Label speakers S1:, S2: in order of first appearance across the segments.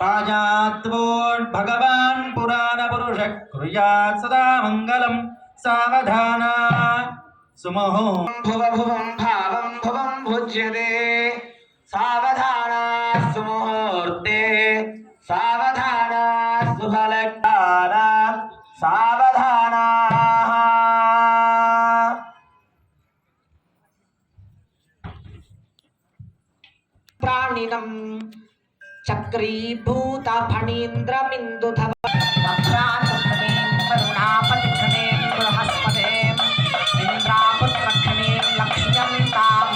S1: पाजात्वोद्भगवान् पुराणपुरुष कुर्यात् सदा मङ्गलं सावधाना सुमोहं
S2: भुव भुवं भावं भुवं भुज्यते सावधाना सुमुहूर्ते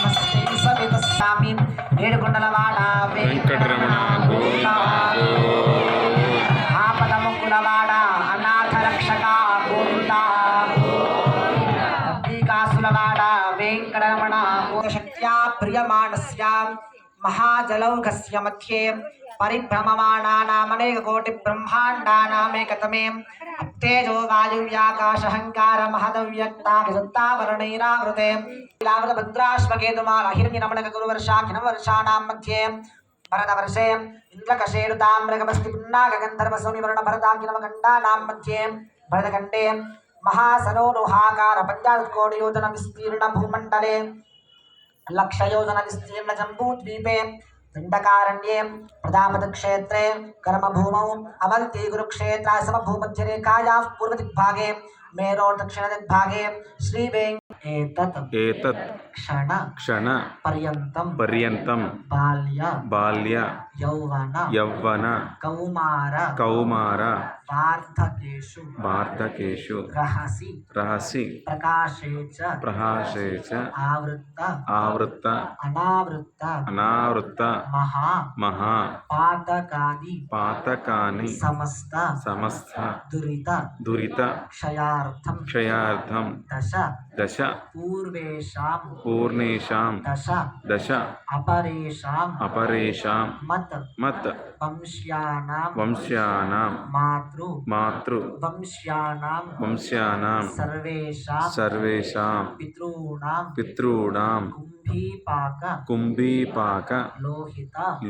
S2: నస్మై సవితస్సామి ఏడుకొండలవాడ
S3: వెంకటరమణ
S2: ఆపదముకులవాడ అనాథ రక్షక గోవింద కాసులవాడ వెంకటరమణ శక్త్యా ప్రియమాణస్య మహాజలౌఘస్య మధ్యే పరిభ్రమమాణానామనేకకోటి బ్రహ్మాండానామేకతమే తేజో వాయువ్యాకాశహంకార మహదవ్యక్తాభిసత్తావరణైరావృతే లావృతభద్రాశ్వకేతుమాల హిరణ్యనమనక గురువర్షాఖిన వర్షాణాం మధ్యే భరతవర్షే ఇంద్రకశేరుతామ్రగమస్తి పున్నాగంధర్వసౌనివర్ణ భరతాకినమఖండానాం మధ్యే భరతఖండే మహాసరోరుహాకార పంచాశత్కోటియోజన దండకారణ్యే ప్రజాపతిక్షేత్రే కర్మభూమౌ అవంతి కురుక్షేత్ర సమభూమధ్యరేఖాయాः పూర్వదిగ్భాగే మేరో దక్షిణదిగ్భాగే శ్రీవేం ఏతత్
S3: ఏతత్
S2: క్షణ
S3: క్షణ
S2: పర్యంతం
S3: పర్యంతం
S2: బాల్య
S3: బాల్య
S2: యౌవన
S3: యవ్వన
S2: కౌమార
S3: కౌమార
S2: వార్ధకేషు
S3: వార్ధకేషు
S2: రహసి
S3: రహసి
S2: ప్రకాశే చ
S3: ప్రహాసే చ
S2: ఆవృత్త
S3: ఆవృత్త
S2: అనావృత్త
S3: అనావృత్త
S2: మహా
S3: మహా
S2: పాతకాది
S3: పాతకాని
S2: సమస్త
S3: సమస్త
S2: దురిత
S3: దురిత
S2: క్షయార్థం
S3: క్షయార్థం
S2: దశ दश।
S3: पूर्वेशाम
S2: पूर्णेशाम
S3: दश।
S2: दश।
S3: अपरेशाम
S2: अपरेशाम
S3: मत।
S2: मत।
S3: वंश्यानाम।
S2: वंश्यानाम।
S3: मातृ।
S2: मातृ।
S3: वंश्यानाम।
S2: वंश्यानाम।
S3: सर्वेशाम
S2: सर्वेशाम
S3: पितॄणाम।
S2: पितॄणाम।
S3: कुम्भीपाक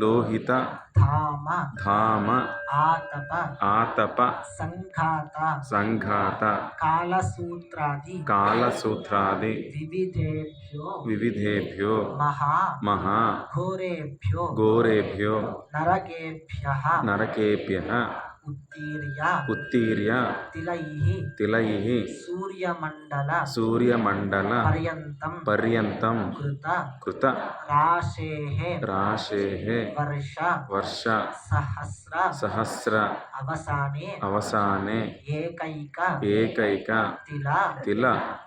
S2: लोहित
S3: धाम
S2: आतप
S3: आतप
S2: संघात
S3: संघात
S2: कालसूत्रादि
S3: कालसूत्रादि
S2: विविधेभ्यो
S3: विविधेभ्यो
S2: महा
S3: महा
S2: घोरेभ्यो
S3: घोरेभ्यो
S2: नरकेभ्यः
S3: नरकेभ्यः
S2: ఉత్తీర్య
S3: ఉత్తీర్య
S2: తిలైః
S3: తిలైః
S2: సూర్యమండల
S3: సూర్యమండల
S2: పర్యంతం
S3: పర్యంతం
S2: కృత
S3: కృత
S2: రాశేః
S3: రాశేః
S2: వర్ష
S3: వర్ష
S2: సహస్ర
S3: సహస్ర
S2: అవసానే
S3: అవసానే
S2: ఏకైక
S3: ఏకైక
S2: తిల
S3: తిల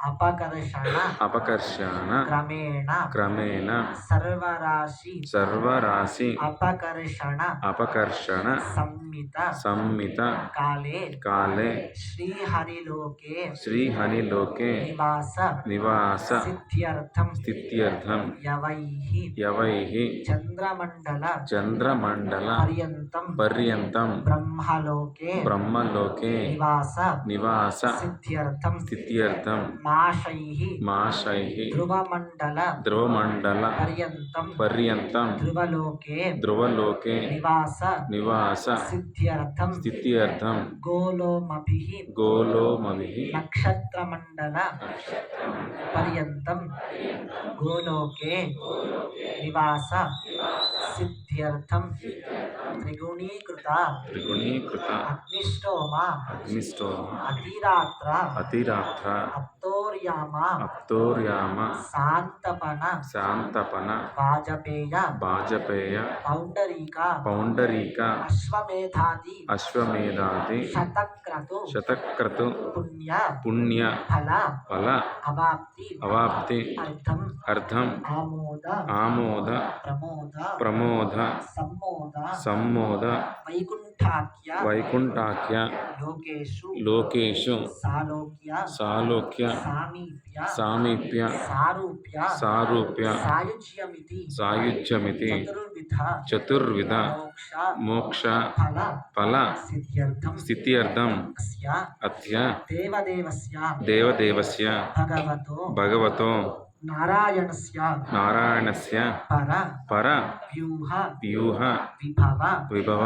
S2: అపకర్షణ
S3: అపకర్షణ
S2: క్రమేణ
S3: క్రమేణ
S2: సర్వరాశి
S3: సర్వరాశి
S2: అపకర్షణ
S3: అపకర్షణ
S2: సంమిత
S3: సంమిత संहिता
S2: काले।
S3: काले।
S2: श्रीहरिलोके।
S3: श्रीहरिलोके।
S2: निवास।
S3: निवास।
S2: सिद्ध्यर्थम स्थित्यर्थम। चंद्रमंडल चंद्रमंडल चन्द्रमण्डल। चन्द्रमण्डल।
S3: पर्यन्तं
S2: पर्यन्तं
S3: ब्रह्मलोके।
S2: ब्रह्मलोके।
S3: निवास।
S2: निवास।
S3: सिद्ध्यर्थम
S2: स्थित्यर्थम।
S3: माशैः।
S2: माशैः।
S3: ध्रुवमण्डल।
S2: ध्रुवमंडल
S3: पर्यन्तं
S2: पर्यन्तं
S3: ध्रुवलोके।
S2: ध्रुवलोके।
S3: निवास।
S2: निवास।
S3: सिद्ध्यर्थम
S2: स्थित्यर्थम
S3: गोलोमभिः
S2: गोलोमभिः।
S3: नक्षत्रमण्डल
S2: निवास
S3: सिद्ध्यर्थं।
S2: त्रिगुणीकृता
S3: त्रिगुणीकृता।
S2: अतिरात्र।
S3: अतिरात्र।
S2: अत्तो
S3: ಯಾಮ
S2: ಅತ್ತೋರ್ಯಾಮ
S3: ಸಾಂತಪನ
S2: ಸಾಂತಪನ
S3: ವಾಜಪೇಯ
S2: ವಾಜಪೇಯ
S3: ಪೌಂಡರೀಕ
S2: ಪೌಂಡರೀಕ
S3: ಅಶ್ವಮೇಧಾದಿ
S2: ಅಶ್ವಮೇಧಾದಿ
S3: ಶತಕ್ರತು
S2: ಶತಕ್ರತು
S3: ಪುಣ್ಯ
S2: ಪುಣ್ಯ
S3: ಫಲ
S2: ಫಲ
S3: ಅವಾಪ್ತಿ
S2: ಅವಾಪ್ತಿ
S3: ಅರ್ಥಂ
S2: ಅರ್ಥಂ
S3: ಆಮೋದ
S2: ಆಮೋದ
S3: ಪ್ರಮೋದ
S2: ಪ್ರಮೋದ
S3: सम्मोद
S2: सम्मोद
S3: वैकुण्ठ
S2: वैकुंठाख्य
S3: वैकुंठाख्या
S2: लोकेशु
S3: लोकेशु
S2: सालोक्या
S3: सालोक्या
S2: सामीप्या
S3: सायुज्यमिति
S2: चतुर्विध
S3: मोक्ष
S2: फल
S3: फल स्थित्यर्थम
S2: अथ्य
S3: देवदेवस्य
S2: भगवतो
S3: भगवतो
S2: नारायणस्य
S3: नारायणस्य
S2: पर
S3: पर
S2: व्यूह
S3: व्यूह
S2: विभव
S3: विभव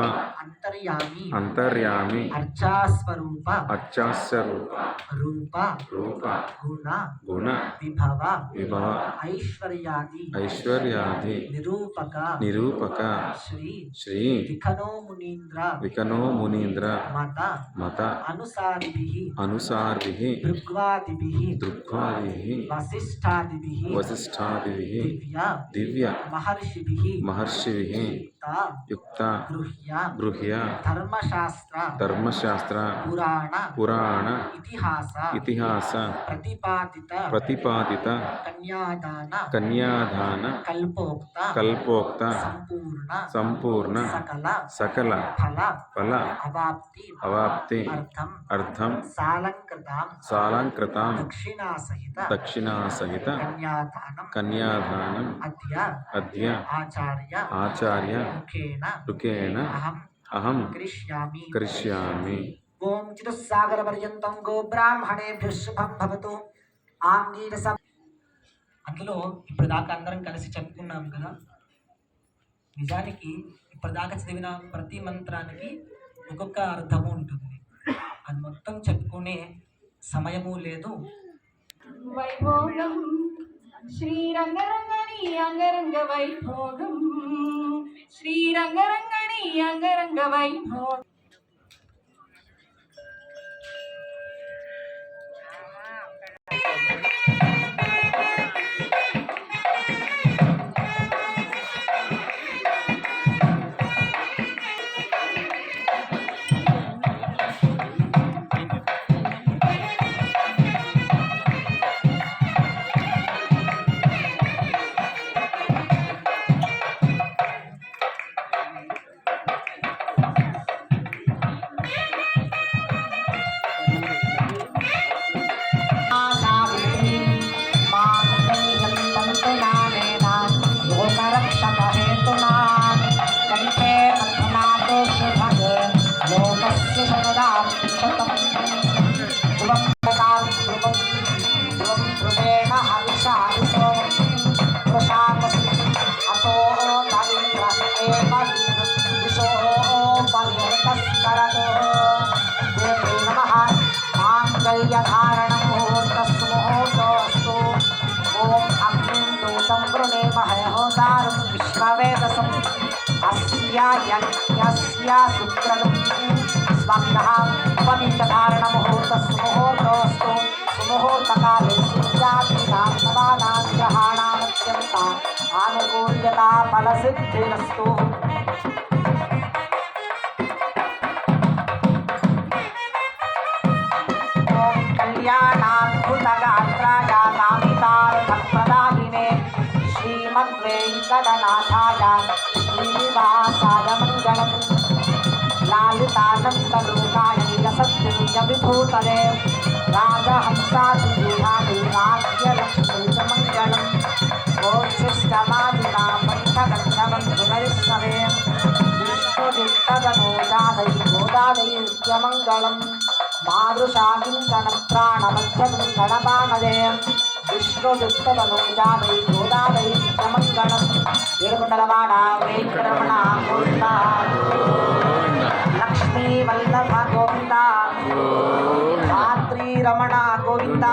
S2: अंतर्यामी अंतर्यामी
S3: अर्चा स्वरूप
S2: अर्चा
S3: स्वरूप
S2: रूप
S3: रूप
S2: गुण
S3: गुण
S2: विभव
S3: विभव
S2: ऐश्वर्यादि
S3: ऐश्वर्यादि
S2: निरूपक
S3: निरूपक
S2: श्री
S3: श्री
S2: विकनो
S3: मुनीन्द्र
S2: विकनो
S3: मुनीन्द्र
S2: मत
S3: मत
S2: अनुसारिभिः
S3: अनुसारिभिः
S2: दृग्वादिभिः
S3: दृग्वादिभिः
S2: वसिष्ठादिभिः
S3: वसिष्ठादिभिः
S2: दिव्या
S3: दिव्या
S2: महर्षिभिः
S3: महर्षिभिः
S2: युक्ता
S3: युक्ता
S2: धर्मशास्त्र
S3: धर्मशास्त्र
S2: पुराण
S3: इतिहास
S2: प्रतिपादित
S3: कन्यादान
S2: संपूर्ण
S3: संपूर्ण
S2: सकल फल
S3: अवाप्ति अर्थम
S2: अर्थम
S3: दक्षिणा
S2: सहित
S3: दक्षिणा
S2: कन्यादान
S3: कन्यादान
S2: आचार्य
S3: आचार्य
S2: అహం కరిష్యామి
S3: కరిష్యామి
S2: ఓం చతుస్సాగర పర్యంతం గో బ్రాహ్మణేభ్య శుభం భవతు. ఆంగీరస అందులో ఇప్పుడు దాకా అందరం కలిసి చెప్పుకున్నాం కదా. నిజానికి ఇప్పటిదాకా చదివిన ప్రతి మంత్రానికి ఒక్కొక్క అర్థము ఉంటుంది. అది మొత్తం చెప్పుకునే సమయము లేదు.
S4: వైభోగం. శ్రీరంగరంగణి అంగరంగ వైభోగం.
S2: ശ്രീരംഗരംഗണി അംഗരംഗ വൈഭവം. స్వామినః ఉపనీతధారణ ముహూర్తస్సు ముహూర్తోస్తు సుముహూర్తకాలే సూర్యాదీనాం నవానాం గ్రహాణామత్యంత ఆనుకూల్యతా ఫలసిద్ధిరస్తు లాలితానందలోకాయ విలసద్దివ్య విభూతలే రాజహంసాదివ్యూహాని రాజ్యలక్ష్మీ చ మంగళం ఓచ్చిష్టమాదినా పంచగంధవంతునరిష్ణవే విష్ణుదిట్టదనోదాదై గోదాదై నిత్యమంగళం ఏడుకొండలవాడ వెంకటరమణ గోవింద. లక్ష్మీ వల్లభ గోవింద రాత్రి రమణ గోవింద.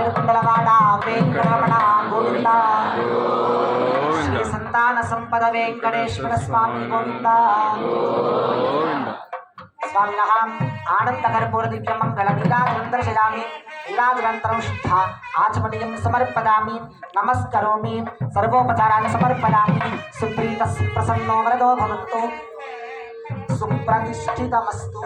S2: ఏడుకొండలవాడ వెంకటరమణ గోవింద. శ్రీ సంతాన సంపద వెంకటేశ్వర స్వామి గోవింద. స్వామినः ఆనందకర్పూర దివ్యమంగళ నీరాజనం దర్శయామి నీరాజనంతరం శుద్ధ. ఆచమనీయం సమర్పదామి. నమస్కరోమి. సర్వోపచారాన్ని సమర్పదామి. సుప్రీత ప్రసన్నో వరదో భవంతు. సుప్రతిష్ఠితమస్తు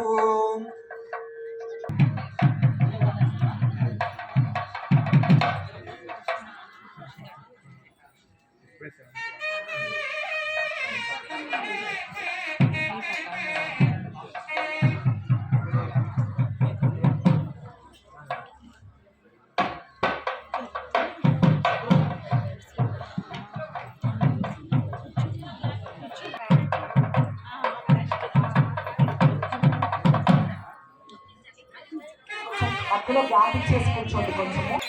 S2: Thank you. ఇచ్చేసి కూర్చోండి కొంచెము.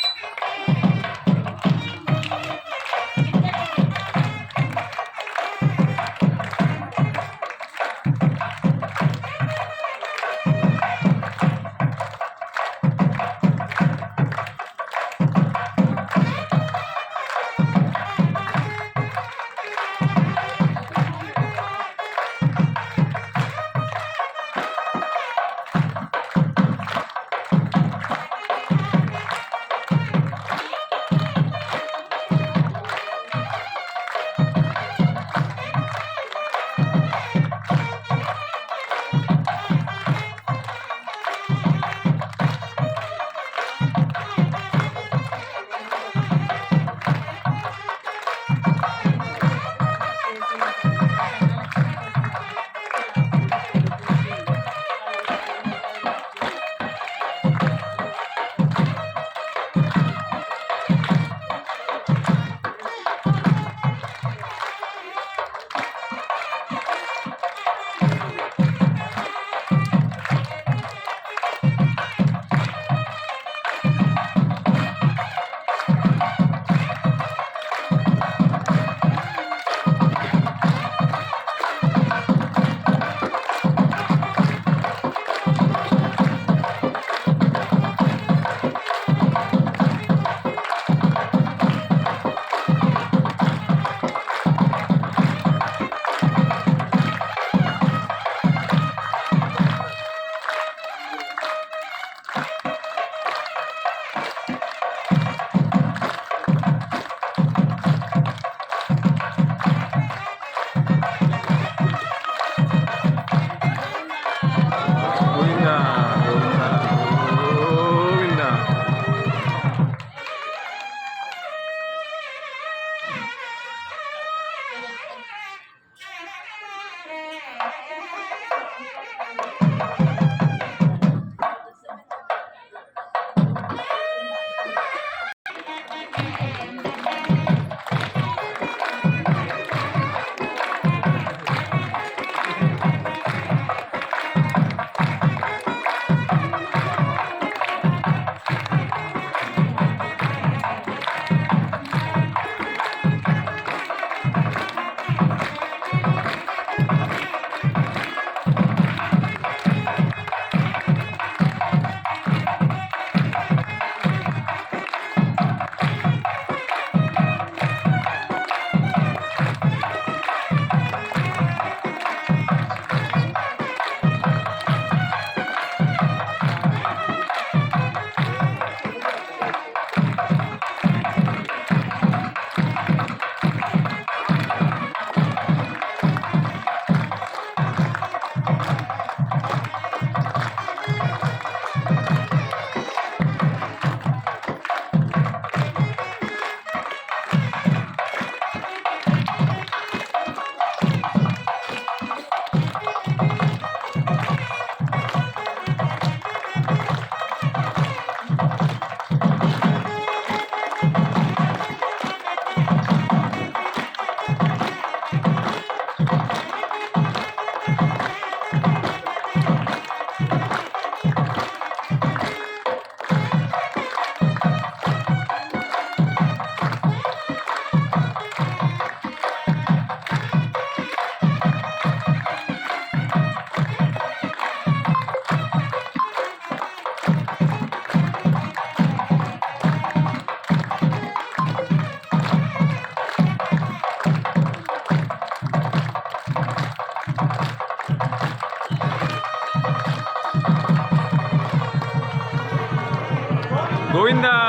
S2: uh,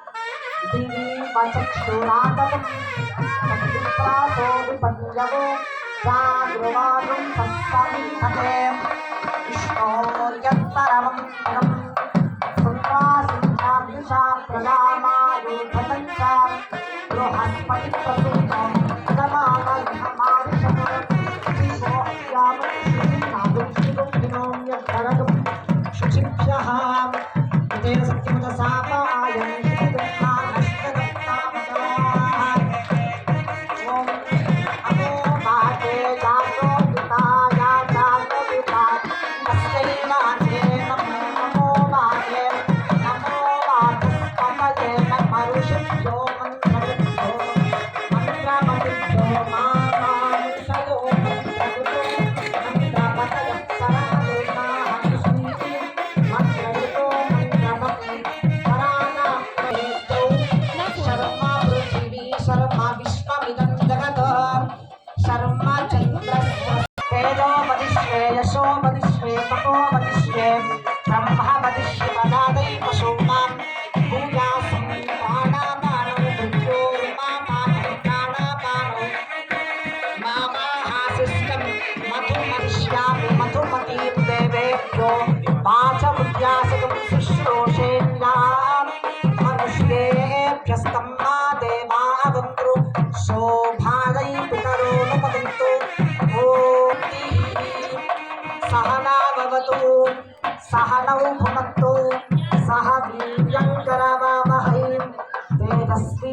S2: दिवीपचक्षुरागतम् तद्विप्रासोऽपि पञ्जवो जागृवादुं तत्समीपते विष्णो यत्परमं परं श्रुत्वा सिद्धाभ्युषा प्रजामायुधतञ्च बृहस्पतिप्रभु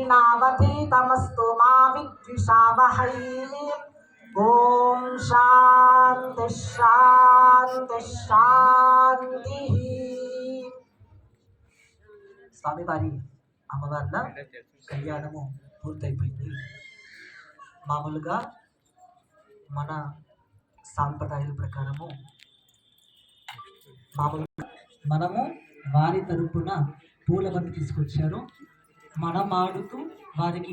S2: तेजस्विनावधीतमस्तु मा विद्विषावहै ॐ శాంతి శాంతి శాంతి స్వామివారి అమ్మవార్ల కళ్యాణము పూర్తయిపోయింది మామూలుగా మన సాంప్రదాయాల ప్రకారము మామూలుగా మనము వారి తరపున పూలబంతి తీసుకొచ్చారు మనమాడుతూ వారికి